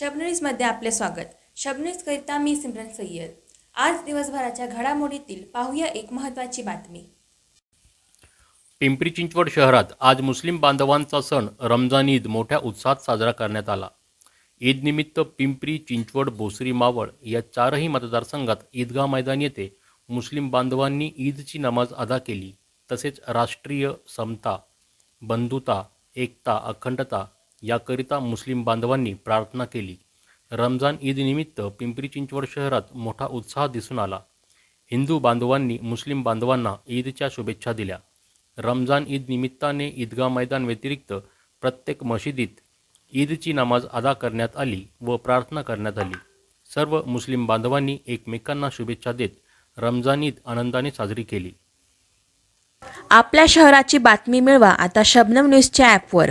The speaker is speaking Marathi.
शबनीजमध्ये आपले स्वागत. शबन्यूजकरिता मी सिमरन सय्यद. आज दिवसभराच्या घडामोडीतील पाहूया एक महत्त्वाची बातमी. पिंपरी चिंचवड शहरात आज मुस्लिम बांधवांचा सण रमजान ईद मोठ्या उत्साहात साजरा करण्यात आला. ईदनिमित्त पिंपरी चिंचवड भोसरी मावळ या चारही मतदारसंघात ईदगाह मैदान येथे मुस्लिम बांधवांनी ईदची नमाज अदा केली. तसेच राष्ट्रीय समता बंधुता एकता अखंडता याकरिता मुस्लिम बांधवांनी प्रार्थना केली. रमजान ईदनिमित्त पिंपरी चिंचवड शहरात मोठा उत्साह दिसून आला. हिंदू बांधवांनी मुस्लिम बांधवांना ईदच्या शुभेच्छा दिल्या. रमजान ईद निमित्ताने ईदगा मैदान व्यतिरिक्त प्रत्येक मशिदीत ईदची नमाज अदा करण्यात आली व प्रार्थना करण्यात आली. सर्व मुस्लिम बांधवांनी एकमेकांना शुभेच्छा देत रमजान ईद आनंदाने साजरी केली. आपल्या शहराची बातमी मिळवा आता शबनम न्यूजच्या ॲपवर